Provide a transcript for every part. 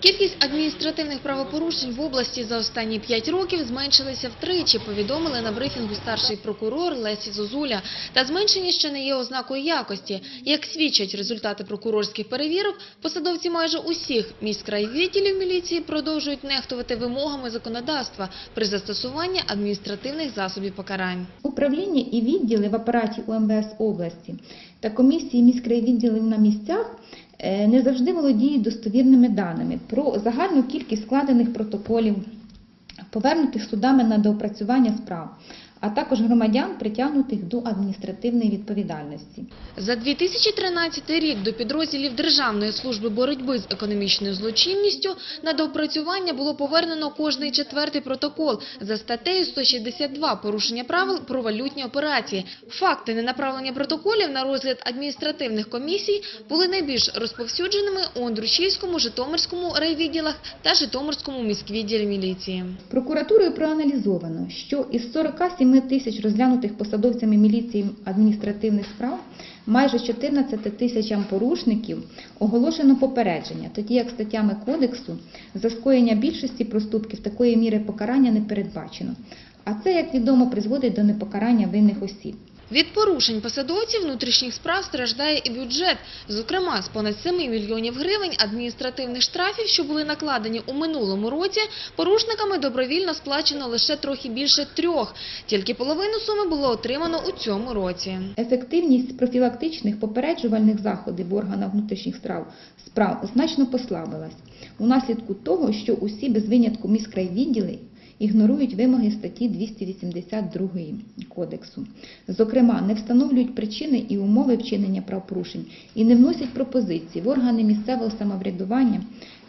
Кількість адміністративних правопорушень в області за останні 5 років зменшилася втричі, повідомили на брифінгу старший прокурор Лесі Зозуля. Та зменшення ще не є ознакою якості. Як свідчать результати прокурорських перевірок, посадовці майже усіх міськрайвідділів міліції продовжують нехтувати вимогами законодавства при застосуванні адміністративних засобів покарань. Управління і відділи в апараті УМВС області та комісії міськрайвідділів на місцях не завжди володіють достовірними даними. Про загальну кількість складених протоколів, повернутих судами на доопрацювання справ, а також громадян, притягнутих до адміністративної відповідальності. За 2013 рік до підрозділів Державної служби боротьби з економічною злочинністю на доопрацювання було повернено кожний четвертий протокол за статтею 162 «Порушення правил про валютні операції». Факти ненаправлення протоколів на розгляд адміністративних комісій були найбільш розповсюдженими у Андрушівському, Житомирському райвідділах та Житомирському міськвідділі міліції. Прокуратурою проаналізовано, що із 47 тисяч розглянутих посадовцями міліції адміністративних справ майже 14 тисячам порушників оголошено попередження, тоді як статтями кодексу за скоєння більшості проступків такої міри покарання не передбачено. А це, як відомо, призводить до непокарання винних осіб. Від порушень посадовців внутрішніх справ страждає і бюджет. Зокрема, з понад 7 мільйонів гривень адміністративних штрафів, що були накладені у минулому році, порушниками добровільно сплачено лише трохи більше трьох. Тільки половину суми було отримано у цьому році. Ефективність профілактичних попереджувальних заходів в органах внутрішніх справ, справ значно послабилась у наслідку того, що усі без винятку міськрайвідділи ігнорують вимоги статті 282 Кодексу. Зокрема, не встановлюють причини і умови вчинення правопорушень і не вносять пропозиції в органи місцевого самоврядування,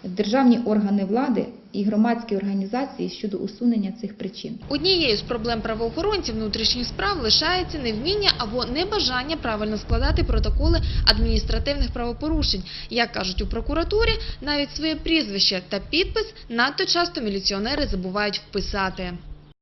державні органи влади і громадські організації щодо усунення цих причин. Однією з проблем правоохоронців внутрішніх справ лишається невміння або небажання правильно складати протоколи адміністративних правопорушень. Як кажуть у прокуратурі, навіть своє прізвище та підпис надто часто міліціонери забувають вписати.